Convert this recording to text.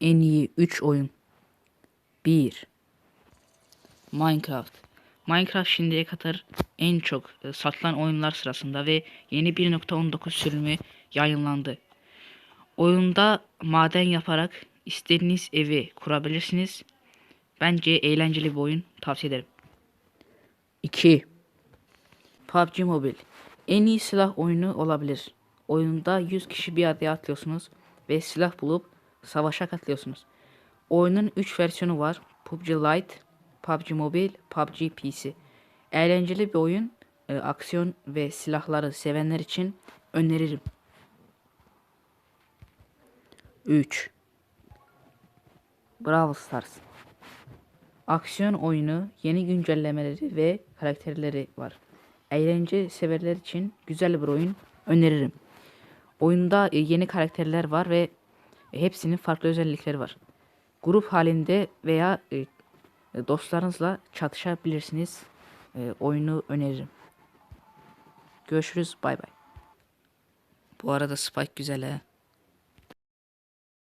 En iyi 3 oyun. 1. Minecraft. Minecraft şimdiye kadar en çok e, satılan oyunlar sırasında ve yeni 1.19 sürümü yayınlandı. Oyunda maden yaparak istediğiniz evi kurabilirsiniz. Bence eğlenceli bir oyun. Tavsiye ederim. 2. PUBG Mobile. En iyi silah oyunu olabilir. Oyunda 100 kişi bir adaya atlıyorsunuz ve silah bulup savaşa katılıyorsunuz. Oyunun 3 versiyonu var. PUBG Lite, PUBG Mobile, PUBG PC. Eğlenceli bir oyun. E, aksiyon ve silahları sevenler için öneririm. 3. Brawl Stars. Aksiyon oyunu, yeni güncellemeleri ve karakterleri var. Eğlence severler için güzel bir oyun öneririm. Oyunda e, yeni karakterler var ve hepsinin farklı özellikleri var. Grup halinde veya e, dostlarınızla çatışabilirsiniz. E, oyunu öneririm. Görüşürüz. Bay bay. Bu arada Spike güzel he.